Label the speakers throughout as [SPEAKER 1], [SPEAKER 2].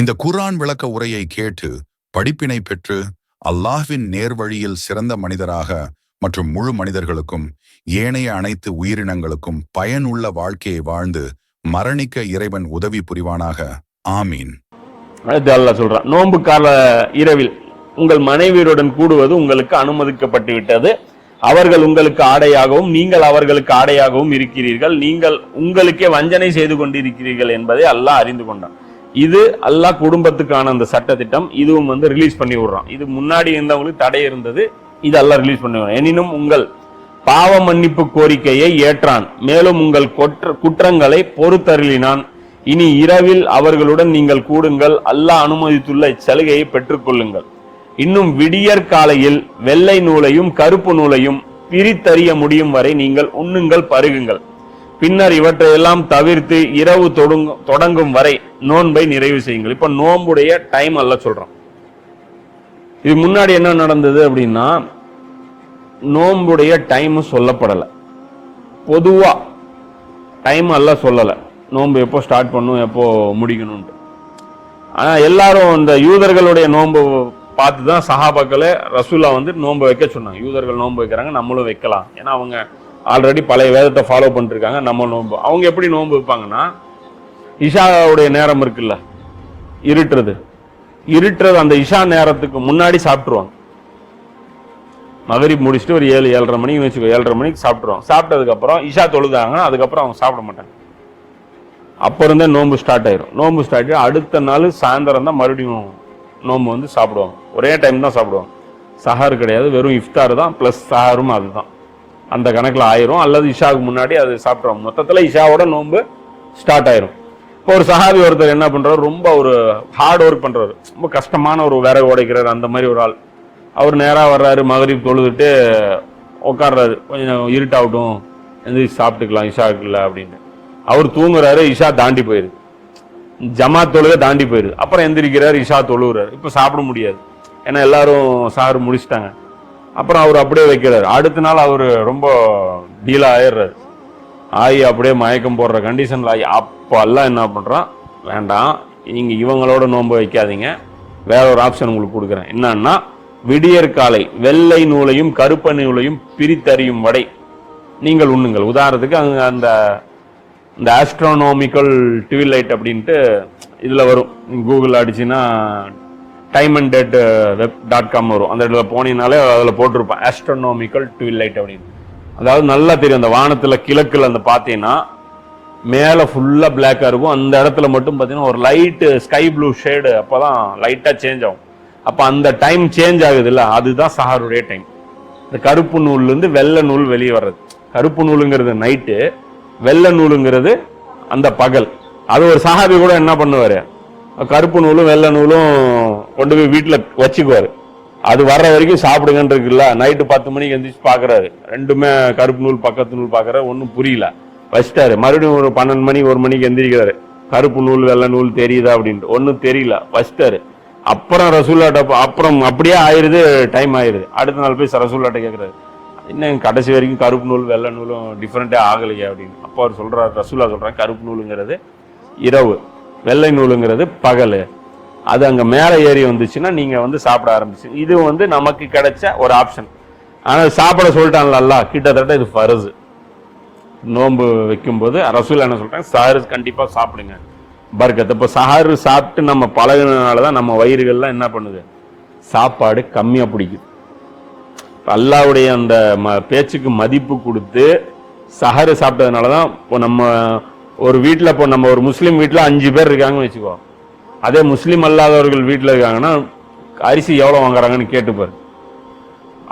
[SPEAKER 1] இந்த குர்ஆன் விளக்க உரையை கேட்டு படிப்பினை பெற்று அல்லாஹ்வின் நேர்வழியில் சிறந்த மனிதராக மற்றும் முழு மனிதர்களுக்கும் ஏனைய அனைத்து உயிரினங்களுக்கும் பயனுள்ள வாழ்க்கையை வாழ்ந்து மரணிக்க இறைவன் உதவி புரிவானாக. ஆமீன்.
[SPEAKER 2] அடுத்து சொல்றான் நோன்பு கால இரவில் உங்கள் மனைவியருடன் கூடுவது உங்களுக்கு அனுமதிக்கப்பட்டு விட்டது. அவர்கள் உங்களுக்கு ஆடையாகவும் நீங்கள் அவர்களுக்கு ஆடையாகவும் இருக்கிறீர்கள். நீங்கள் உங்களுக்கே வஞ்சனை செய்து கொண்டிருக்கிறீர்கள் என்பதை அல்லாஹ் அறிந்து கொண்டான். இது அல்லாஹ் குடும்பத்துக்கான அந்த சட்ட திட்டம் இதுவும் வந்து ரிலீஸ் பண்ணி விடுறான். இது முன்னாடி இருந்தவங்களுக்கு தடை இருந்தது. இது அல்லாஹ் ரிலீஸ் பண்ணி விடுறான். எனினும் உங்கள் பாவ மன்னிப்பு கோரிக்கையை ஏற்றான். மேலும் உங்கள் கொற்ற குற்றங்களை பொறுத்தருளினான். இனி இரவில் அவர்களுடன் நீங்கள் கூடுங்கள். அல்லாஹ் அனுமதித்துள்ள இச்சலுகையை பெற்றுக்கொள்ளுங்கள். இன்னும் விடியற் காலையில் வெள்ளை நூலையும் கருப்பு நூலையும் பிரித்தறிய முடியும் வரை நீங்கள் உண்ணுங்கள் பருகுங்கள். பின்னர் இவற்றையெல்லாம் தவிர்த்து இரவு தொடங்கும் தொடங்கும் வரை நோன்பை நிறைவு செய்யுங்கள். இப்ப நோன்புடைய டைம் அல்ல சொல்றோம். இது முன்னாடி என்ன நடந்தது அப்படின்னா நோன்புடைய டைம் சொல்லப்படலை. பொதுவா டைம் அல்ல சொல்லலை. நோன்பு எப்போ ஸ்டார்ட் பண்ணும் எப்போ முடிக்கணும்ட்டு ஆனால் எல்லாரும் இந்த யூதர்களுடைய நோன்பு பார்த்து தான் சஹாபாக்களே ரசூலா வந்து நோன்பு வைக்க சொன்னாங்க. யூதர்கள் நோன்பு வைக்கிறாங்க நம்மளும் வைக்கலாம். ஏன்னா அவங்க ஆல்ரெடி பழைய வேதத்தை ஃபாலோ பண்ணிருக்காங்க. நம்ம நோன்பு. அவங்க எப்படி நோன்பு வைப்பாங்கன்னா இஷாவுடைய நேரம் இருக்குல்ல இருட்டுறது. இருட்டுறது அந்த இஷா நேரத்துக்கு முன்னாடி சாப்பிட்ருவாங்க மகரி முடிச்சுட்டு ஒரு ஏழு ஏழரை மணிக்கு வச்சுக்கோ ஏழரை மணிக்கு சாப்பிட்ருவோம் சாப்பிட்டதுக்கப்புறம் இஷா தொழுதாங்க அதுக்கப்புறம் அவங்க சாப்பிட மாட்டாங்க. அப்போ இருந்தே நோன்பு ஸ்டார்ட் ஆயிரும். நோன்பு ஸ்டார்ட் ஆகி அடுத்த நாள் சாயந்தரம் தான் மறுபடியும் நோன்பு வந்து சாப்பிடுவாங்க. ஒரே டைம் தான் சாப்பிடுவாங்க. சஹார் கிடையாது. வெறும் இஃப்தார் தான் ப்ளஸ் சஹாரும் அதுதான். அந்த கணக்கில் ஆயிரும். அல்லது இஷாவுக்கு முன்னாடி அது சாப்பிட்றோம் மொத்தத்தில் இஷாவோட நோன்பு ஸ்டார்ட் ஆயிரும். இப்போ ஒரு சஹாபி ஒருத்தர் என்ன பண்ணுறாரு ரொம்ப ஒரு ஹார்ட் ஒர்க் பண்ணுறாரு ரொம்ப கஷ்டமான ஒரு விறகு உடைக்கிறாரு. அந்த மாதிரி ஒரு ஆள். அவர் நேராக வர்றாரு. மகரீப் தொழுதுட்டு உட்கார்றாரு. கொஞ்சம் இருட்டாகட்டும். எந்திரிச்சு சாப்பிட்டுக்கலாம். இஷாக்குல அப்படின்னு. அவர் தூங்குறாரு. இஷா தாண்டி போயிருது. ஜமா தொழுக தாண்டி போயிருது. அப்புறம் எந்திரிக்கிறார். இஷா தொழுகிறார் இப்போ சாப்பிட முடியாது. ஏன்னா எல்லாரும் சாறு முடிச்சிட்டாங்க. அப்புறம் அவர் அப்படியே வைக்கிறாரு. அடுத்த நாள் அவர் ரொம்ப டீலா ஆயிடுறாரு. ஆகி அப்படியே மயக்கம் போடுற கண்டிஷனில் ஆகி அப்போல்லாம் என்ன பண்ணுறான் வேண்டாம் நீங்கள் இவங்களோட நோன்பு வைக்காதீங்க. வேற ஒரு ஆப்ஷன் உங்களுக்கு கொடுக்குறேன். என்னன்னா விடியற் காலை வெள்ளை நூலையும் கருப்பு நூலையும் பிரித்தறியும் வடை. நீங்கள் உண்ணுங்கள். உதாரணத்துக்கு அங்க அந்த இந்த ஆஸ்ட்ரோனாமிக்கல் லைட் அப்படின்ட்டு இதில் வரும். Google அடிச்சுன்னா time and date web dot com வரும். அந்த இடத்துல போனீங்கனாலே அதில் போட்டிருப்பேன். ஆஸ்ட்ரோனாமிக்கல் லைட் அப்படின்னு. அதாவது நல்லா தெரியும். அந்த வானத்தில் கிழக்கில் அந்த பார்த்தீங்கன்னா மேலே ஃபுல்லாக பிளாக்காக இருக்கும். அந்த இடத்துல மட்டும் பார்த்தீங்கன்னா ஒரு லைட்டு ஸ்கை ப்ளூ ஷேடு அப்போ தான் லைட்டாக சேஞ்ச் ஆகும். அப்போ அந்த டைம் சேஞ்ச் ஆகுதுல்ல? அதுதான் சஹாருடைய டைம் இந்த கருப்பு நூல்லேருந்து வெள்ளை நூல் வெளியே வர்றது. கருப்பு நூலுங்கிறது நைட்டு வெள்ளை நூலுங்கிறது அந்த பகல். அது ஒரு சஹாபி கூட என்ன பண்ணுவார்? கருப்பு நூலும் வெள்ளை நூலும் கொண்டு போய் வீட்டில் வச்சுக்குவார். அது வர்ற வரைக்கும் சாப்பிடுங்கன்னு இருக்குல்ல நைட்டு பத்து மணிக்கு எந்திரிச்சு பார்க்குறாரு ரெண்டுமே கருப்பு நூல் பக்கத்து நூல் பாக்குறாரு ஒன்றும் புரியல. வச்சிட்டாரு. மறுபடியும் ஒரு பன்னெண்டு மணி ஒரு மணிக்கு எந்திரிக்கிறாரு. கருப்பு நூல் வெள்ளை நூல் தெரியுதா அப்படின்ட்டு. ஒன்றும் தெரியல. வச்சிட்டாரு. அப்புறம் ரசூல்லாட்ட அப்புறம் அப்படியே ஆயிடுது டைம் ஆயிடுது அடுத்த நாள் போய் ரசூல்லாட்ட கேட்குறாரு இன்னும் கடைசி வரைக்கும் கருப்பு நூல் வெள்ளை நூலும் டிஃப்ரெண்ட்டே ஆகலையே அப்படின்னு. அப்போ அவர் சொல்கிறார் ரசூலா சொல்கிறாங்க கருப்பு நூலுங்கிறது இரவு. வெள்ளை நூலுங்கிறது பகல். அது அங்கே மேலே ஏறி வந்துச்சுன்னா நீங்கள் வந்து சாப்பிட ஆரம்பிச்சு இது வந்து நமக்கு கிடைச்ச ஒரு ஆப்ஷன் ஆனால் சாப்பிட சொல்லிட்டான்ல கிட்டத்தட்ட இது ஃபரசு நோன்பு வைக்கும்போது ரசூல் என்ன சொல்றாங்க? சாரு கண்டிப்பாக சாப்பிடுங்க. பர்கத். இப்போ சஹரு சாப்பிட்டு நம்ம பழகினதுனால தான் நம்ம வயிறுகள்லாம் என்ன பண்ணுது? சாப்பாடு கம்மியாக பிடிக்குது. அல்லாவுடைய அந்த ம பேச்சுக்கு மதிப்பு கொடுத்து சஹரு சாப்பிட்டதுனால தான் இப்போ நம்ம ஒரு வீட்டில் இப்போ நம்ம ஒரு முஸ்லீம் வீட்டில் அஞ்சு பேர் இருக்காங்கன்னு வச்சுக்கோ. அதே முஸ்லீம் அல்லாதவர்கள் வீட்டில் இருக்காங்கன்னா அரிசி எவ்வளோ வாங்குறாங்கன்னு கேட்டுப்பார்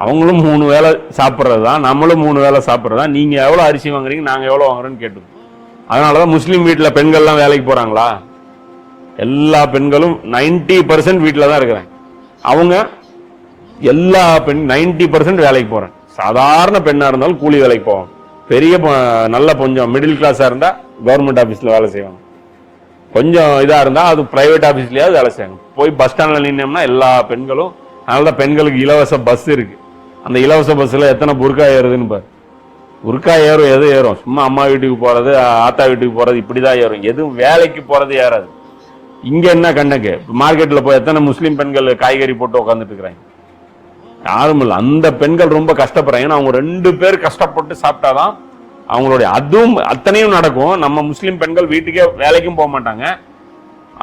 [SPEAKER 2] அவங்களும் மூணு வேலை சாப்பிட்றது தான் நம்மளும் மூணு வேலை சாப்பிட்றது தான். நீங்கள் எவ்வளோ அரிசி வாங்குறீங்க நாங்கள் எவ்வளோ வாங்குறோன்னு கேட்டுப்போம் அதனால தான் முஸ்லீம் வீட்டில் பெண்கள்லாம் வேலைக்கு போகிறாங்களா எல்லா பெண்களும் 90% பர்சன்ட் வீட்டில் தான் இருக்கிறாங்க. அவங்க எல்லா பெண் 90% பர்சன்ட் வேலைக்கு போகிறேன் சாதாரண பெண்ணாக இருந்தாலும் கூலி வேலைக்கு போவாங்க. பெரிய நல்ல கொஞ்சம் மிடில் கிளாஸாக இருந்தால் கவர்மெண்ட் ஆஃபீஸில் வேலை செய்வாங்க. கொஞ்சம் இதாக இருந்தால் அது ப்ரைவேட் ஆஃபீஸ்லேயாவது வேலை செய்வாங்க போய் பஸ் ஸ்டாண்டில் நின்னோம்னா எல்லா பெண்களும் அதனால தான் பெண்களுக்கு இலவச பஸ் இருக்குது அந்த இலவச பஸ்ஸில் எத்தனை புர்கா ஏறுதுன்னு பாரு. புர்கா ஏறும் எது ஏறும்? சும்மா அம்மா வீட்டுக்கு போகிறது ஆத்தா வீட்டுக்கு போகிறது இப்படி தான் ஏறும். எதுவும் வேலைக்கு போகிறது ஏறாது. இங்கே என்ன கண்ணுக்கு மார்க்கெட்டில் போய் எத்தனை முஸ்லீம் பெண்கள் காய்கறி போட்டு உட்காந்துட்டு இருக்கிறாங்க? யாரும் இல்லை அந்த பெண்கள் ரொம்ப கஷ்டப்படுறாங்க. ஏன்னா அவங்க ரெண்டு பேர் கஷ்டப்பட்டு சாப்பிட்டாதான் அவங்களுடைய அதுவும் அத்தனையும் நடக்கும். நம்ம முஸ்லீம் பெண்கள் வீட்டுக்கே வேலைக்கும் போக மாட்டாங்க.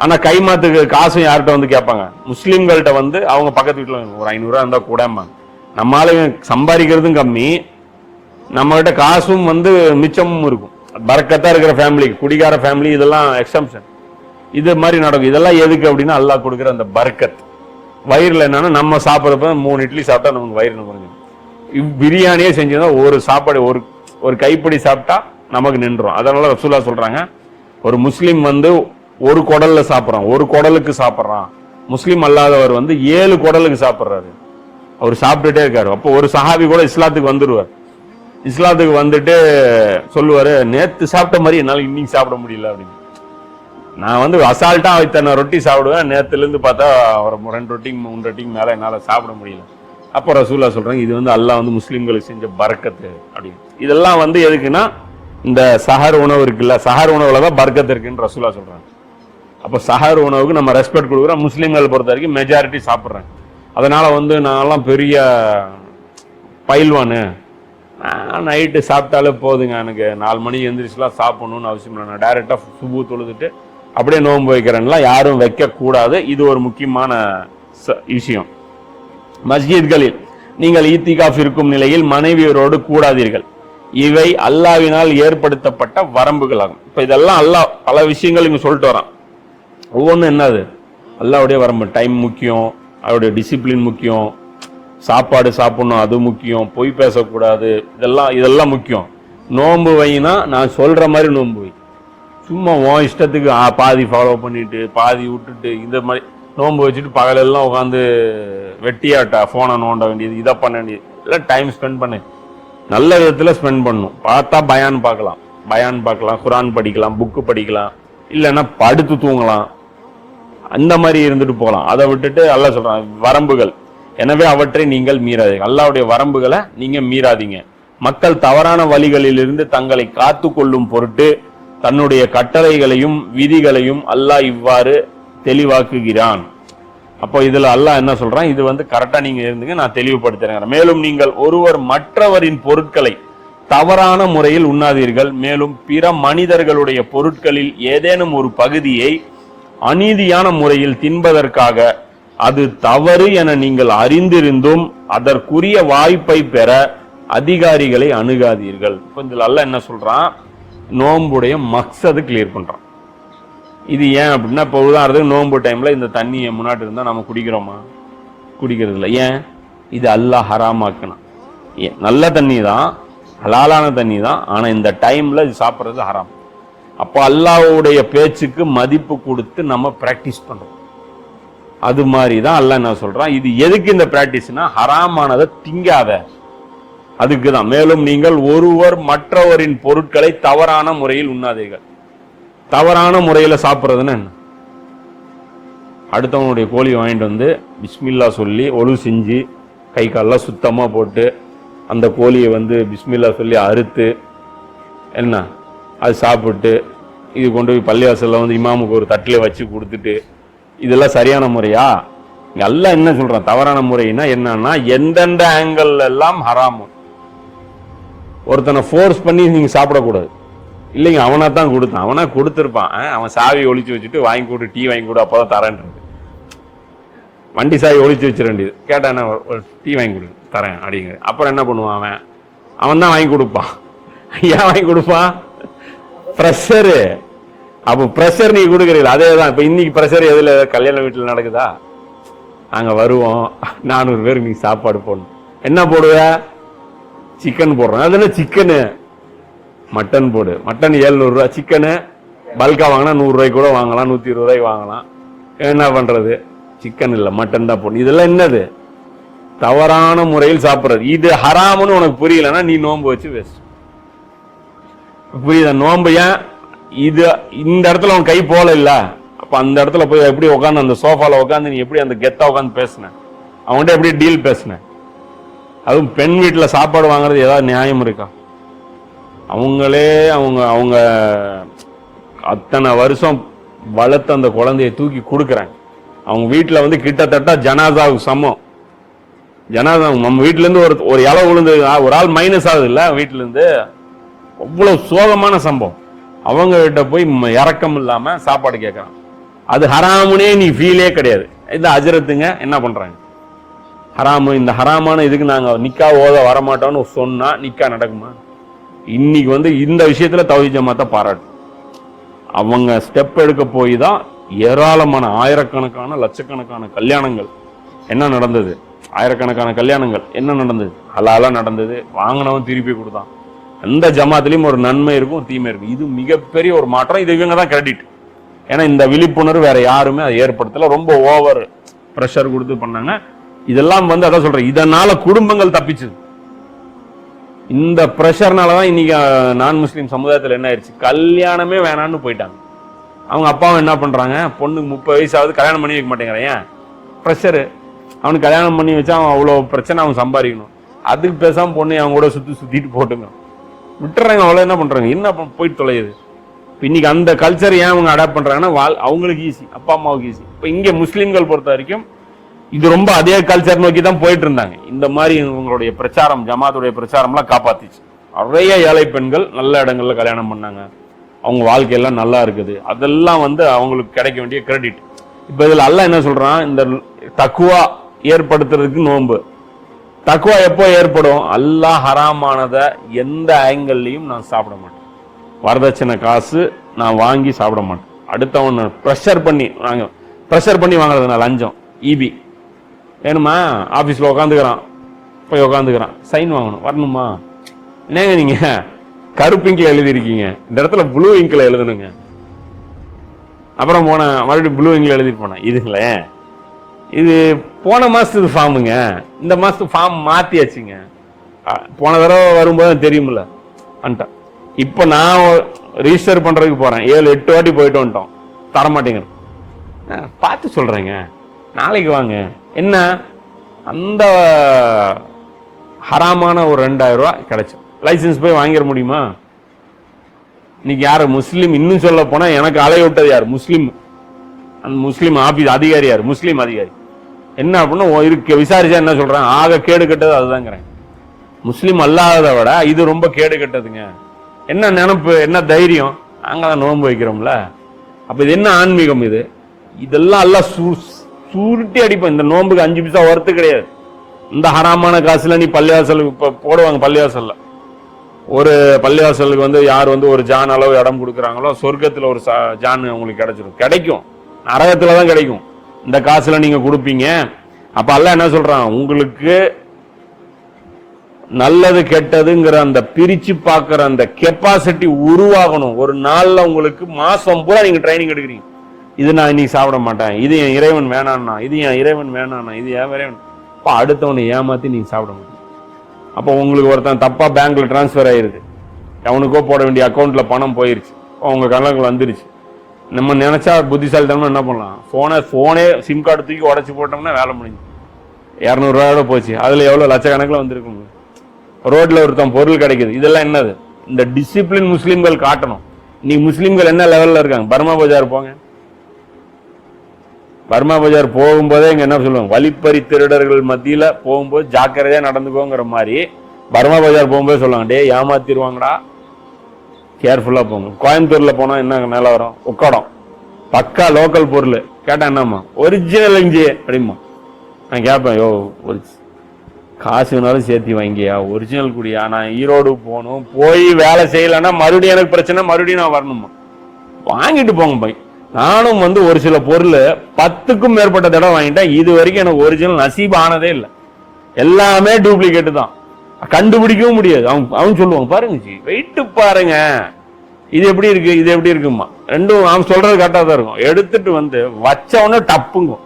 [SPEAKER 2] ஆனால் கைமாத்துக்கு காசும் யார்கிட்ட வந்து கேட்பாங்க? முஸ்லீம்கள்ட்ட வந்து அவங்க பக்கத்து வீட்டில் ஒரு ஐநூறுரூவா இருந்தால் கூடம்பாங்க. நம்மளாலையும் சம்பாதிக்கிறதும் கம்மி. நம்மகிட்ட காசும் வந்து மிச்சமும் இருக்கும். பறக்கத்தான் இருக்கிற ஃபேமிலி குடிகார ஃபேமிலி இதெல்லாம் எக்ஸம்ஷன் இது மாதிரி நடக்கும். இதெல்லாம் எதுக்கு அப்படின்னா அல்லாஹ் கொடுக்குற அந்த பர்க்கத் வயிறில் என்னன்னா நம்ம சாப்பிட்றப்ப மூணு இட்லி சாப்பிட்டா நமக்கு வயிறு குறைஞ்சிடும் பிரியாணியே செஞ்சிருந்தா ஒரு சாப்பாடு ஒரு ஒரு கைப்பிடி சாப்பிட்டா நமக்கு நின்றோம் அதனால ரசூலா சொல்றாங்க ஒரு முஸ்லீம் வந்து ஒரு குடல்ல சாப்பிட்றான் ஒரு குடலுக்கு சாப்பிட்றான். முஸ்லீம் அல்லாதவர் வந்து ஏழு குடலுக்கு சாப்பிட்றாரு. அவர் சாப்பிட்டுட்டே இருக்காரு. அப்போ ஒரு சஹாபி கூட இஸ்லாத்துக்கு வந்துடுவார் இஸ்லாத்துக்கு வந்துட்டு சொல்லுவாரு நேத்து சாப்பிட்ட மாதிரி என்னால இன்னைக்கு சாப்பிட முடியல அப்படின்னு. நான் வந்து அசால்ட்டாக இத்தனை ரொட்டி சாப்பிடுவேன். நேற்றுலேருந்து பார்த்தா ஒரு ரெண்டு ரொட்டிக்கு மூணு ரொட்டிக்கு மேலே என்னால் சாப்பிட முடியல. அப்போ ரசூல்லா சொல்கிறாங்க இது வந்து அல்லாஹ் வந்து முஸ்லீம்களுக்கு செஞ்ச பரக்கத்து அப்படின்னு. இதெல்லாம் வந்து எதுக்குன்னா இந்த சஹர் உணவு இருக்குல்ல சஹர் உணவில் தான் பர்க்கத் இருக்குன்னு ரசூலா சொல்கிறாங்க அப்போ சஹர் உணவுக்கு நம்ம ரெஸ்பெக்ட் கொடுக்குறோம். முஸ்லீம்கள் பொறுத்த வரைக்கும் மெஜாரிட்டி சாப்பிட்றேன். அதனால் வந்து நான்லாம் பெரிய பயில்வானு நான் நைட்டு சாப்பிட்டாலே போதுங்க எனக்கு. நாலு மணிக்கு எந்திரிச்சுலாம் சாப்பிட்ணுன்னு அவசியம் இல்லை. நான் டைரெக்டாக சுபு தொழுதுட்டு அப்படியே நோன்பு வைக்கிறேன்லாம் யாரும் வைக்கக்கூடாது. இது ஒரு முக்கியமான ச- விஷயம். மஸ்ஜித்களில் நீங்கள் ஈத்திகாஃப் இருக்கும் நிலையில் மனைவியரோடு கூடாதீர்கள். இவை அல்லாவினால் ஏற்படுத்தப்பட்ட வரம்புகளாகும். இப்போ இதெல்லாம் அல்லாஹ் பல விஷயங்கள் இங்கே சொல்லிட்டு வரான். ஒவ்வொன்றும் என்னது? அல்லாவுடைய வரம்பு. டைம் முக்கியம் அவருடைய டிசிப்ளின் முக்கியம் சாப்பாடு சாப்பிடணும் அது முக்கியம் பொய் பேசக்கூடாது இதெல்லாம் இதெல்லாம் முக்கியம். நோன்பு வைனா நான் சொல்கிற மாதிரி நோன்பு வை. சும்மா உன் இஷ்டத்துக்கு பாதி ஃபாலோ பண்ணிட்டு பாதி விட்டுட்டு இந்த மாதிரி நோன்பு வச்சுட்டு பகலெல்லாம் உட்காந்து வெட்டியாட்டா ஃபோனை நோண்ட வேண்டியது இதை பண்ண வேண்டியது. எல்லாம் டைம் ஸ்பெண்ட் பண்ணு. நல்ல விதத்தில் ஸ்பெண்ட் பண்ணும். பார்த்தா பயான் பார்க்கலாம். பயான் பார்க்கலாம் குரான் படிக்கலாம் புக்கு படிக்கலாம். இல்லைன்னா படுத்து தூங்கலாம். அந்த மாதிரி இருந்துட்டு போகலாம். அதை விட்டுட்டு நல்லா சொல்கிறான் வரம்புகள். எனவே அவற்றை நீங்கள் மீறாதீங்க. அல்லாவுடைய வரம்புகளை நீங்கள் மீறாதீங்க. மக்கள் தவறான வழிகளிலிருந்து தங்களை காத்து கொள்ளும் பொருட்டு தன்னுடைய கட்டளைகளையும் விதிகளையும் அல்லாஹ் இவ்வாறு தெளிவாக்குகிறான். அப்போ இதில் அல்லாஹ் என்ன சொல்கிறான் இது வந்து கரெக்டாக நீங்கள் இருந்துங்க நான் தெளிவுபடுத்துறேன் மேலும் நீங்கள் ஒருவர் மற்றவரின் பொருட்களை தவறான முறையில் உண்ணாதீர்கள். மேலும் பிற மனிதர்களுடைய பொருட்களில் ஏதேனும் ஒரு பகுதியை அநீதியான முறையில் தின்பதற்காக அது தவறு என நீங்கள் அறிந்திருந்தும் அதற்குரிய வாய்ப்பை பெற அதிகாரிகளை அணுகாதீர்கள். இப்போ இதில் அல்லாஹ் என்ன சொல்றான்? நோம்புடைய மக்சது கிளியர் பண்ணுறோம் இது ஏன் அப்படின்னா இப்போ உதாரணத்துக்கு நோம்பு டைமில் இந்த தண்ணியை முன்னாடி இருந்தால் நம்ம குடிக்கிறோமா? குடிக்கிறது இல்லை ஏன்? இது அல்லாஹ் ஹராமாக்கணும் ஏன் நல்ல தண்ணி தான் ஹலாலான தண்ணி தான் ஆனால் இந்த டைமில் இது சாப்பிட்றது ஹராம். அப்போ அல்லாஹ்வுடைய பேச்சுக்கு மதிப்பு கொடுத்து நம்ம ப்ராக்டிஸ் பண்ணுறோம் அது மாதிரி தான் அல்லாஹ் என்ன சொல்கிறான் இது எதுக்கு இந்த ப்ராக்டிஸ்னால் ஹராமானதை திங்காத. அதுக்கு தான் மேலும் நீங்கள் ஒருவர் மற்றவரின் பொருட்களை தவறான முறையில் உண்ணாதீர்கள். தவறான முறையில் சாப்பிட்றதுன்னு என்ன? அடுத்தவனுடைய கோழி வாங்கிட்டு வந்து பிஸ்மில்லா சொல்லி ஒழு செஞ்சு கை காலெல்லாம் சுத்தமாக போட்டு அந்த கோழியை வந்து பிஸ்மில்லா சொல்லி அறுத்து என்ன? அது சாப்பிட்டு இது கொண்டு போய் பள்ளிவாசலில் வந்து இமாமுக்கு ஒரு தட்டில் வச்சு கொடுத்துட்டு இதெல்லாம் சரியான முறையா? எல்லாம் என்ன சொல்கிறேன் தவறான முறைன்னா என்னன்னா எந்தெந்த ஆங்கிள் எல்லாம் ஹராமு. ஒருத்தனை ஃபோர்ஸ் பண்ணி நீங்கள் சாப்பிடக்கூடாது. இல்லைங்க அவனாக தான் கொடுத்தான். அவனாக கொடுத்துருப்பான். அவன் சாவி ஒழிச்சு வச்சுட்டு வாங்கி கொடு டீ வாங்கி கொடு அப்பதான் தரேன்றது வண்டி சாவி ஒழிச்சு வச்சிட வேண்டியது. கேட்டால் என்ன ஒரு- டீ வாங்கி கொடு தரேன் அப்படிங்கிற அப்புறம் என்ன பண்ணுவான் அவன்? அவன் தான் வாங்கி கொடுப்பான். ஏன் வாங்கி கொடுப்பான்? ப்ரெஷரு அப்போ ப்ரெஷர் நீ கொடுக்குறீங்க அதே தான். இப்போ இன்னைக்கு ப்ரெஷர் எதில்? கல்யாண வீட்டில் நடக்குதா? நாங்கள் வருவோம். நானூறு பேருக்கு நீ சாப்பாடு போடணும். என்ன போடுவ? சிக்கன் போடுறோம் அது என்ன சிக்கனு? மட்டன் போடு. மட்டன் ஏழ்நூறுரூவா சிக்கனு பல்கா வாங்கினா நூறுரூவாய்க்கு கூட வாங்கலாம். நூற்றி இருபது ரூபாய்க்கு வாங்கலாம். என்ன பண்ணுறது சிக்கன் இல்லை மட்டன் தான் போடணும் இதெல்லாம் என்னது? தவறான முறையில் சாப்பிட்றது. இது ஹராமுன்னு உனக்கு புரியலன்னா நீ நோன்பு வச்சு வேஸ்ட் புரியுதா? நோன்பு ஏன்? இது இந்த இடத்துல உன் கை போல இல்ல? அப்ப அந்த இடத்துல போய் எப்படி உட்காந்து அந்த சோஃபால உட்காந்து நீ எப்படி அந்த கெத்தா உட்காந்து பேசின? அவன்கிட்ட எப்படி டீல் பேசுன? அதுவும் பெண் வீட்டில் சாப்பாடு வாங்குறது ஏதாவது நியாயம் இருக்கா? அவங்களே அவங்க அவங்க அத்தனை வருஷம் வளர்த்து அந்த குழந்தைய தூக்கி கொடுக்குறாங்க. அவங்க வீட்டில் வந்து கிட்டத்தட்ட ஜனாதாவுக்கு சமம். ஜனாதா நம்ம வீட்டிலேருந்து ஒரு ஒரு இலை விழுந்து ஒரு ஆள் மைனஸ் ஆகுது இல்லை வீட்டிலேருந்து அவ்வளோ சோகமான சம்பவம். அவங்க கிட்ட போய் ம- இல்லாமல் சாப்பாடு கேட்குறான் அது ஹராமுனே நீ ஃபீலே கிடையாது. இந்த அஜரத்துங்க என்ன பண்ணுறாங்க ஹராமு இந்த ஹராமான இதுக்கு நாங்கள் நிக்கா ஓத வரமாட்டோம்னு சொன்னால் நிக்கா நடக்குமா? இன்னைக்கு வந்து இந்த விஷயத்தில் தௌஹி ஜமாத்தை பாராட்டு. அவங்க ஸ்டெப் எடுக்க போய் தான் ஏராளமான ஆயிரக்கணக்கான லட்சக்கணக்கான கல்யாணங்கள். என்ன நடந்தது? ஆயிரக்கணக்கான கல்யாணங்கள். என்ன நடந்தது? ஹலாலா நடந்தது. வாங்கினவன் திருப்பி கொடுத்தான். எந்த ஜமாத்துலேயும் ஒரு நன்மை இருக்கும் தீமை இருக்கும். இது மிகப்பெரிய ஒரு மாற்றம். இது இவங்க தான் கிரெடிட் ஏன்னா இந்த விழிப்புணர்வு வேற யாருமே அதை ஏற்படுத்தல. ரொம்ப ஓவர் ப்ரெஷர் கொடுத்து பண்ணாங்க. இதெல்லாம் வந்து அதான் சொல்றேன். இதனால குடும்பங்கள் தப்பிச்சுது. இந்த ப்ரெஷர்னால தான் இன்னைக்கு நான் முஸ்லீம் சமுதாயத்தில் என்ன ஆயிடுச்சு கல்யாணமே வேணான்னு போயிட்டாங்க. அவங்க அப்பாவும் என்ன பண்றாங்க? பொண்ணுக்கு முப்பது வயசாவது கல்யாணம் பண்ணி வைக்க மாட்டேங்கிறேன். ஏன்? ப்ரெஷரு அவனுக்கு கல்யாணம் பண்ணி வச்சா அவன் அவ்வளோ பிரச்சனை அவன் சம்பாதிக்கணும். அதுக்கு பேசாமல் பொண்ணு அவங்க கூட சுற்றி சுற்றிட்டு போட்டுங்க. விட்டுறாங்க. அவ்வளோ என்ன பண்ணுறாங்க என்ன போயிட்டு தொலையுது? இப்போ இன்னைக்கு அந்த கல்ச்சர் ஏன் அவங்க அடாப்ட் பண்ணுறாங்கன்னா வாழ் அவங்களுக்கு ஈஸி அப்பா அம்மாவுக்கு ஈஸி இப்போ இங்கே முஸ்லீம்கள் பொறுத்த வரைக்கும் இது ரொம்ப அதே கல்ச்சர் நோக்கி தான் போயிட்டு இருந்தாங்க இந்த மாதிரி இவங்களுடைய பிரச்சாரம் ஜமாத்துடைய பிரச்சாரம்லாம் காப்பாத்திச்சு. நிறைய ஏழை பெண்கள் நல்ல இடங்கள்ல கல்யாணம் பண்ணாங்க. அவங்க வாழ்க்கையெல்லாம் நல்லா இருக்குது. அதெல்லாம் வந்து அவங்களுக்கு கிடைக்க வேண்டிய கிரெடிட் இப்போ இதில் அல்ல என்ன சொல்றான்? இந்த தக்குவா ஏற்படுத்துறதுக்கு நோன்பு. தக்குவா எப்போ ஏற்படும்? அல்லா ஹராமானதை எந்த ஆங்கிள்லையும் நான் சாப்பிட மாட்டேன். வரதட்சணை காசு நான் வாங்கி சாப்பிட மாட்டேன். அடுத்தவன் ப்ரெஷர் பண்ணி வாங்க ப்ரெஷர் பண்ணி வாங்குறது நான் லஞ்சம் ஈபி வேணுமா ஆஃபீஸில் உட்காந்துக்கிறான் போய் உட்காந்துக்கிறான் சைன் வாங்கணும். வரணுமா? என்னங்க நீங்கள் கருப்பு இங்கில் எழுதிருக்கீங்க இந்த இடத்துல ப்ளூ இங்கில் எழுதணுங்க. அப்புறம் போனேன் மறுபடியும் ப்ளூ இங்கில் எழுதிட்டு போனேன். இதுங்களே இது போன மாதத்துக்கு ஃபார்முங்க இந்த மாதத்துக்கு ஃபார்ம் மாற்றியாச்சுங்க போன தடவை வரும்போது தெரியுமில்ல வந்துட்டேன். இப்போ நான் ரிஜிஸ்டர் பண்ணுறதுக்கு போகிறேன் ஏழு எட்டு வாட்டி போயிட்டு வந்துட்டோம். தரமாட்டேங்கிறேன் பார்த்து சொல்கிறேங்க நாளைக்கு வாங்க. என்ன? அந்த ஹராமான ஒரு ரெண்டாயிரம் ரூபாய் கிடைச்சி. லைசன்ஸ் போய் வாங்கிட முடியுமா? இன்னைக்கு யார்? முஸ்லீம். இன்னும் சொல்ல போனால் எனக்கு அலைய விட்டது யார்? முஸ்லீம். அந்த முஸ்லீம் ஆபீஸ் அதிகாரி யார்? முஸ்லீம் அதிகாரி. என்ன அப்படின்னா ஓ, இருக்கு. விசாரிச்சா என்ன சொல்றான் ஆக கேடு கெட்டது அதுதாங்கிறேன். முஸ்லீம் அல்லாததை விட இது ரொம்ப கேடு கெட்டதுங்க. என்ன நினப்பு? என்ன தைரியம்? நாங்கள் தான் நோன்பு வைக்கிறோம்ல. அப்போ இது என்ன ஆன்மீகம் இது? இதெல்லாம் எல்லாம் சூஸ் சுருட்டி அடிப்போம் இந்த நோன்புக்கு அஞ்சு பைசா ஒர்த்து கிடையாது. இந்த ஹராமான காசுல நீ பள்ளிவாசலுக்கு இப்போ போடுவாங்க பள்ளிவாசல்ல. ஒரு பள்ளிவாசலுக்கு வந்து யார் வந்து ஒரு ஜான் அளவு இடம் கொடுக்குறாங்களோ சொர்க்கத்தில் ஒரு சா- ஜான் உங்களுக்கு கிடைச்சிடும் கிடைக்கும். நரகத்தில் தான் கிடைக்கும். இந்த காசுல நீங்க கொடுப்பீங்க. அப்ப அல்ல என்ன சொல்றான்? உங்களுக்கு நல்லது கெட்டதுங்கிற அந்த பிரிச்சு பார்க்கிற அந்த கெப்பாசிட்டி உருவாகணும். ஒரு நாள்ல உங்களுக்கு மாசம் பூரா நீங்க ட்ரைனிங் எடுக்கிறீங்க. இது நான் இன்னைக்கு சாப்பிட மாட்டேன். இது என் இறைவன் வேணான்னா இது என் இறைவன் வேணான்னா இது என் இறைவன். அப்ப அடுத்தவனை ஏமாற்றி நீங்க சாப்பிட முடியும் அப்போ உங்களுக்கு ஒருத்தன் தப்பாக பேங்க்கில் டிரான்ஸ்ஃபர் ஆயிருது. அவனுக்கோ போட வேண்டிய அக்கௌண்ட்டில் பணம் போயிருச்சு. உங்கள் கணக்குல வந்துருச்சு. நம்ம நினச்சா புத்திசாலித்தனமாக என்ன பண்ணலாம்? ஃபோனை ஃபோனே சிம் கார்டு தூக்கி உடச்சி போட்டோம்னா வேலை முடிஞ்சு. இரநூறுவாயோட போச்சு. அதில் எவ்வளோ லட்சக்கணக்கில் வந்திருக்கும் ரோட்டில் ஒருத்தன் பொருள் கிடைக்குது. இதெல்லாம் என்னது? இந்த டிசிப்ளின் முஸ்லீம்கள் காட்டணும். இன்னைக்கு முஸ்லீம்கள் என்ன லெவலில் இருக்காங்க? பர்மா பஜார் போங்க. பர்மா பஜார் போகும்போதே இங்கே என்ன சொல்லுவாங்க? வழிப்பறி திருடர்கள் மத்தியில் போகும்போது ஜாக்கிரதையாக நடந்துக்கோங்கிற மாதிரி பர்மா பஜார் போகும்போது சொல்லுவாங்க. டே ஏமாத்திடுவாங்கடா. கேர்ஃபுல்லாக போங்க. கோயம்புத்தூரில் போனால் என்ன நிலவரம் உக்கடம். பக்கா லோக்கல் பொருள். கேட்டால் என்னம்மா? ஒரிஜினல் இஞ்சி. அப்படிமா நான் கேட்பேன் யோ ஒரு காசு வேணாலும் சேர்த்து வாங்கியா? ஒரிஜினல் குடியா? நான் ஈரோடு போகணும். போய் வேலை செய்யலைன்னா மறுபடியும் எனக்கு பிரச்சனை மறுபடியும் நான் வரணுமா வாங்கிட்டு போங்க பை நானும் வந்து ஒரு சில பொருள் பத்துக்கும் மேற்பட்ட தடவை வாங்கிட்டேன். இது வரைக்கும் எனக்கு ஒரிஜினல் நசீப் ஆனதே இல்லை. எல்லாமே டூப்ளிகேட் தான். கண்டுபிடிக்கவும் முடியாது. அவன் அவன் சொல்லுவாங்க பாருங்க ஜி வெயிட்டு பாருங்க. இது எப்படி இருக்கு? இது எப்படி இருக்குமா ரெண்டும் அவன் சொல்றது கரெக்டாக தான் இருக்கும். எடுத்துட்டு வந்து வச்ச உடனே டப்புங்கும்.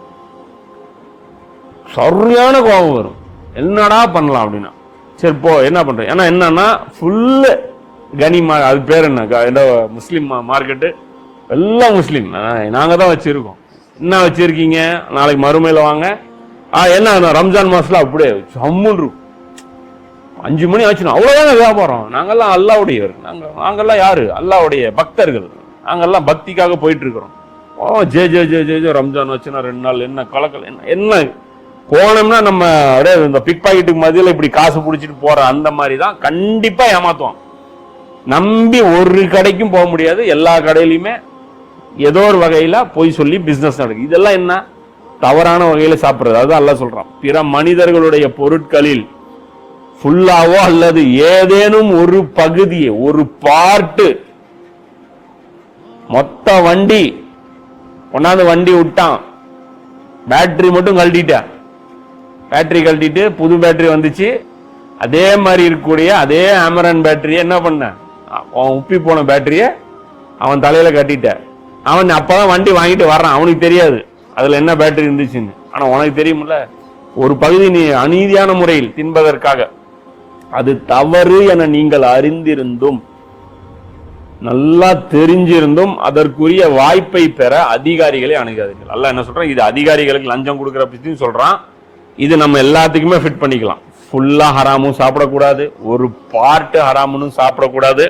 [SPEAKER 2] சரியான கோபம் வரும். என்னடா பண்ணலாம்? அப்படின்னா. சரி போ என்ன பண்ணுறேன் ஏன்னா என்னன்னா ஃபுல்லு கனிமா அது பேர் என்ன? க- ஏதோ முஸ்லீம் மார்க்கெட்டு எல்லாம் முஸ்லீம். நாங்கள் தான் வச்சுருக்கோம். என்ன வச்சுருக்கீங்க? நாளைக்கு மறுமையில் வாங்க. ஆ என்ன ரம்ஜான் மாதத்தில் அப்படியே சம்முன்னு இருக்கும். அஞ்சு மணி ஆச்சுன்னா அவ்வளோதான் வியாபாரம்? நாங்கள்லாம் அல்லாவுடையவர். நாங்கள் நாங்கெல்லாம் யார்? அல்லாவுடைய பக்தர்கள். நாங்கெல்லாம் பக்திக்காக போயிட்டு இருக்கிறோம் ஓ ஜே ஜே ஜே ஜே ஜே ரம்ஜான் வச்சுனா ரெண்டு நாள் என்ன கலக்கல் என்ன என்ன? போனோம்னா நம்ம அப்படியே இந்த பிக் பாக்கெட்டுக்கு மதியில் இப்படி காசு பிடிச்சிட்டு போகிற அந்த மாதிரி தான் கண்டிப்பாக ஏமாற்றுவோம் நம்பி ஒரு கடைக்கும் போக முடியாது. எல்லா கடையிலையுமே ஏதோ ஒரு வகையில் போய் சொல்லி பிஸ்னஸ் நடக்குது. இதெல்லாம் என்ன? தவறான வகையில் சாப்பிட்றது. அதுதான் அல்ல சொல்கிறான் பிற மனிதர்களுடைய பொருட்களில் ஃபுல்லாவோ அல்லது ஏதேனும் ஒரு பகுதியை ஒரு பார்ட்டு மொத்த வண்டி ஒன்றாவது வண்டி விட்டான். பேட்டரி மட்டும் கழட்டிட்டேன் பேட்டரி கழட்டிட்டு புது பேட்டரி வந்துச்சு. அதே மாதிரி இருக்கக்கூடிய அதே ஆமரன் பேட்டரியை என்ன பண்ண? அவன் உப்பி போன பேட்டரியை அவன் தலையில் கட்டிட்டேன் அவன் அப்பதான் வண்டி வாங்கிட்டு வர்றான். அவனுக்கு தெரியாது. அதுல என்ன பேட்டரி இருந்துச்சுன்னு. ஆனா உனக்கு தெரியுமில்ல ஒரு பகுதி நீ அநீதியான முறையில் தின்பதற்காக. அது தவறு என நீங்கள் அறிந்திருந்தும் நல்லா தெரிஞ்சிருந்தும் அதற்குரிய வாய்ப்பை பெற அதிகாரிகளை அணுகாதீர்கள். அல்ல என்ன சொல்றான்? இது அதிகாரிகளுக்கு லஞ்சம் கொடுக்குற பத்தியும் சொல்றான். இது நம்ம எல்லாத்துக்குமே ஃபிட் பண்ணிக்கலாம். ஃபுல்லா ஹராமும் சாப்பிடக்கூடாது. ஒரு பார்ட்டு ஹராமுன்னு சாப்பிடக்கூடாது.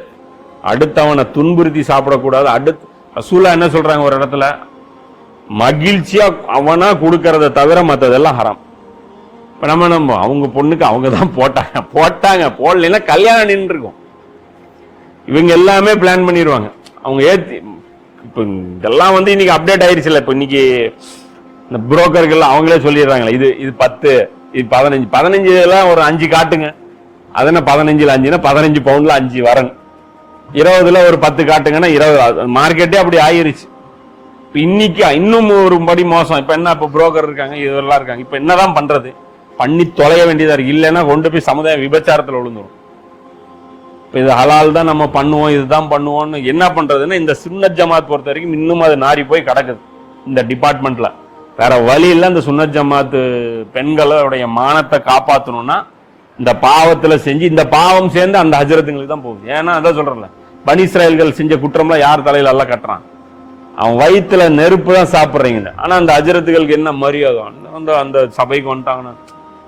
[SPEAKER 2] அடுத்தவனை துன்புறுத்தி சாப்பிடக்கூடாது. அடுத்து ரசூலா என்ன சொல்றாங்க ஒரு இடத்துல? மகிழ்ச்சியா அவனா கொடுக்கறத தவிர மற்றதெல்லாம் ஹரம். இப்ப நம்ம நம்ம அவங்க பொண்ணுக்கு அவங்க தான் போட்டாங்க. போட்டாங்க. போடலைன்னா கல்யாணம் நின்று இருக்கும் இவங்க எல்லாமே பிளான் பண்ணிடுவாங்க. அவங்க ஏத்தி இப்போ இதெல்லாம் வந்து இன்னைக்கு அப்டேட் ஆயிருச்சுல. இப்போ இன்னைக்கு இந்த புரோக்கர்கள் அவங்களே சொல்லிடுறாங்களே. இது இது பத்து இது பதினஞ்சு. பதினஞ்சு எல்லாம் ஒரு அஞ்சு காட்டுங்க. அதனால் பதினஞ்சுல அஞ்சுன்னா பதினஞ்சு பவுண்ட்ல அஞ்சு வரணும். இருபதுல ஒரு பத்து காட்டுங்கன்னா இருபது. மார்க்கெட்டே அப்படி ஆயிருச்சு. இப்போ இன்னைக்கு இன்னும் ஒரு படி மோசம். இப்ப என்ன இப்ப புரோக்கர் இருக்காங்க இதெல்லாம் இருக்காங்க. இப்ப என்னதான் பண்றது? பண்ணி தொலைய வேண்டியதா இருக்கு. இல்லைன்னா கொண்டு போய் சமுதாய விபச்சாரத்துல விழுந்துடும் இப்ப இது ஹலால் தான் நம்ம பண்ணுவோம் இதுதான் பண்ணுவோம்னு என்ன பண்றதுன்னா இந்த சுன்னத் ஜமாத் பொறுத்த வரைக்கும் இன்னும் அது நாரி போய் கிடக்குது. இந்த டிபார்ட்மெண்ட்ல வேற வழி இல்ல இந்த சுன்னத் ஜமாத்து பெண்களுடைய மானத்தை காப்பாத்தணும்னா இந்த பாவத்துல செஞ்சு இந்த பாவம் சேர்ந்து அந்த ஹஜரத்துங்களுக்கு தான் போகுது. ஏன்னா அதான் சொல்றேன்ல. பனி இஸ்ராயல்கள் செஞ்ச குற்றம்லாம் யார் தலையில் எல்லாம் கட்டுறான்? அவன் வயிற்றுல நெருப்பு தான் சாப்பிட்றீங்க. ஆனால் அந்த அஜரத்துகளுக்கு என்ன மரியாதை? அந்த அந்த சபைக்கு வந்துட்டாங்கன்னா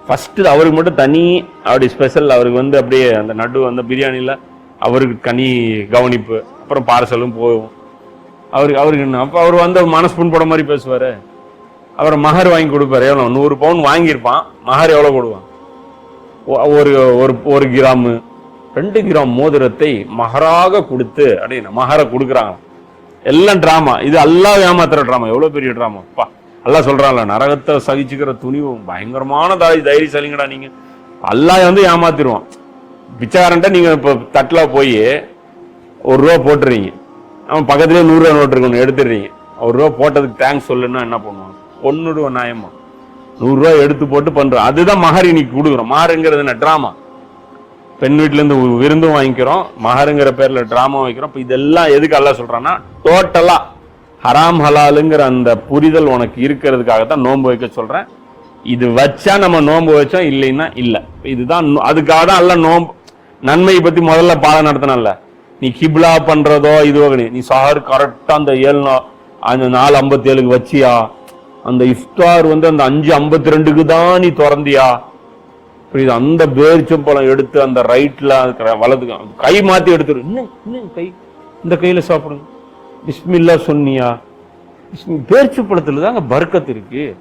[SPEAKER 2] ஃபஸ்ட்டு அவருக்கு மட்டும் தனி அப்படி ஸ்பெஷல் அவருக்கு வந்து அப்படியே அந்த நடு அந்த பிரியாணியில் அவருக்கு தனி கவனிப்பு அப்புறம் பார்சலும் போகும். அவருக்கு அவருக்கு என்ன? அப்போ அவர் வந்து மனசு புண்பட மாதிரி பேசுவார். அவர் மகர் வாங்கி கொடுப்பாரு. எவ்வளோ நூறு பவுன் வாங்கியிருப்பான். மகர் எவ்வளோ கொடுவான் ஒரு ஒரு ஒரு கிராமு. ரெண்டு கிராம் மோதிரத்தை மகராக கொடுத்து அப்படின்னு மகர கொடுக்குறாங்க எல்லாம் ட்ராமா இது அல்லாஹ் ஏமாத்துற ட்ராமா எவ்வளோ பெரிய ட்ராமா பா எல்லாம் சொல்றான்ல நரகத்தை சகிச்சுக்கிற துணிவும் பயங்கரமான தாய் தைரியசாலிங்கடா நீங்கள் அல்லாஹ் வந்து ஏமாத்திடுவான். பிச்சைக்காரன்ட்ட நீங்கள் இப்போ தட்டில் போய் ஒரு ரூபா போட்டுறீங்க. அவன் பக்கத்துலேயே நூறுரூவா நோட்டு இருக்கணும் எடுத்துடுறீங்க. ஒரு ரூபா போட்டதுக்கு தேங்க்ஸ் சொல்லுன்னா என்ன பண்ணுவான்? ஒன்று ரூபா நியாயமா? நூறுரூவா எடுத்து போட்டு பண்ணுறோம் அதுதான் மகர் இன்னைக்கு கொடுக்குறோம். மகருங்கிறது என்ன? ட்ராமா பெண் வீட்டிலேருந்து விருந்தும் வாங்கிக்கிறோம் மகருங்கிற பேரில் ட்ராமா வைக்கிறோம். இப்போ இதெல்லாம் எதுக்கு அல்ல சொல்கிறான்னா டோட்டலாக ஹராம் ஹலாலுங்கிற அந்த புரிதல் உனக்கு இருக்கிறதுக்காக தான் நோன்பு வைக்க சொல்கிறேன் இது வச்சா நம்ம நோன்பு வச்சோம் இல்லைன்னா இல்லை. இதுதான் அதுக்காக தான் அல்ல நோன்பு நன்மையை பற்றி முதல்ல பாடம் நடத்தினல்ல நீ கிப்லா பண்ணுறதோ இதுவோ கிடையாது. நீ சஹர் கரெக்டாக அந்த ஏழு அந்த நாலு ஐம்பத்தி ஏழுக்கு வச்சியா? அந்த இஃப்தார் வந்து அந்த அஞ்சு ஐம்பத்தி ரெண்டுக்கு தான் நீ திறந்தியா? புரியுது? அந்த பேரிச்சம்பழம் எடுத்து அந்த ரைட்ல வலது கை- மாற்றி மாத்தி எடுத்துரு. இன்னும் இன்னும் கை? இந்த கையில சாப்பிடுங்க. பிஸ்மில்லா சொன்னியா? பிஸ்மி- பேரிச்சம்பழத்துல தாங்க பர்க்கத்து இருக்கு.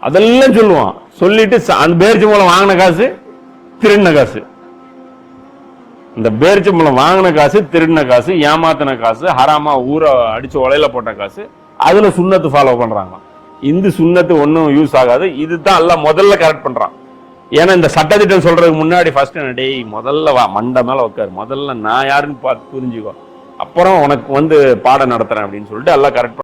[SPEAKER 2] அதெல்லாம் சொல்லுவான். சொல்லிட்டு ச- அந்த பேரிச்சம்பழம் வாங்கின காசு திருடின காசு. இந்த பேரிச்சம்பழம் வாங்கின காசு திருடின காசு ஏமாத்தின காசு ஹராமா ஊரை அடிச்சு உலையில போட்ட காசு அதுல சுண்ணத்து ஃபாலோ பண்றாங்க இந்த சுண்ணத்து ஒன்றும் யூஸ் ஆகாது. இதுதான் எல்லாம் முதல்ல கரெக்ட் பண்றான். ஏன்னா இந்த சட்டத்திட்டம் சொல்றதுக்கு முன்னாடி ஃபர்ஸ்ட் டேய் முதல்ல வா மண்டை மேல உட்காரு. முதல்ல நான் யாருன்னு பார்த்து புரிஞ்சுக்கோ. அப்புறம் உனக்கு வந்து பாடம் நடத்துறேன் அப்படின்னு சொல்லிட்டு எல்லாம் கரெக்ட்